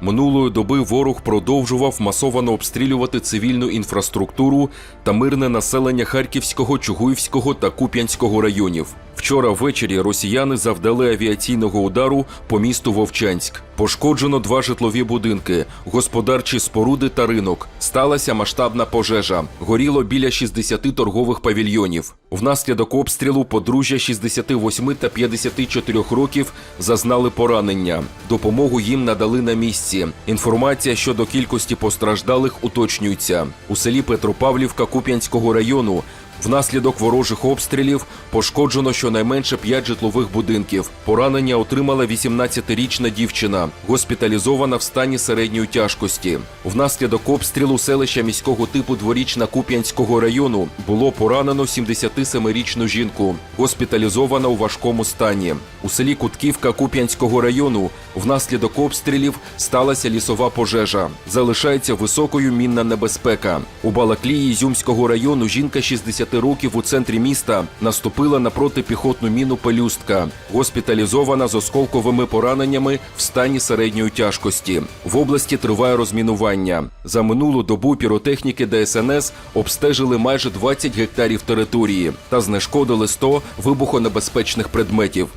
Минулої доби ворог продовжував масовано обстрілювати цивільну інфраструктуру та мирне населення Харківського, Чугуївського та Куп'янського районів. Вчора ввечері росіяни завдали авіаційного удару по місту Вовчанськ. Пошкоджено два житлові будинки, господарчі споруди та ринок. Сталася масштабна пожежа. Горіло біля 60 торгових павільйонів. Внаслідок обстрілу подружжя 68 та 54 років зазнали поранення. Допомогу їм надали на місці. Інформація щодо кількості постраждалих уточнюється. У селі Петропавлівка Куп'янського району Внаслідок ворожих обстрілів пошкоджено щонайменше 5 житлових будинків. Поранення отримала 18-річна дівчина, госпіталізована в стані середньої тяжкості. Внаслідок обстрілу селища міського типу Дворічна Куп'янського району було поранено 77-річну жінку, госпіталізована у важкому стані. У селі Кутківка Куп'янського району внаслідок обстрілів сталася лісова пожежа. Залишається високою мінна небезпека. У Балаклії Ізюмського району жінка 60 років у центрі міста наступила на протипіхотну міну пелюстка, госпіталізована з осколковими пораненнями в стані середньої тяжкості. В області триває розмінування. За минулу добу піротехніки ДСНС обстежили майже 20 гектарів території та знешкодили 100 вибухонебезпечних предметів.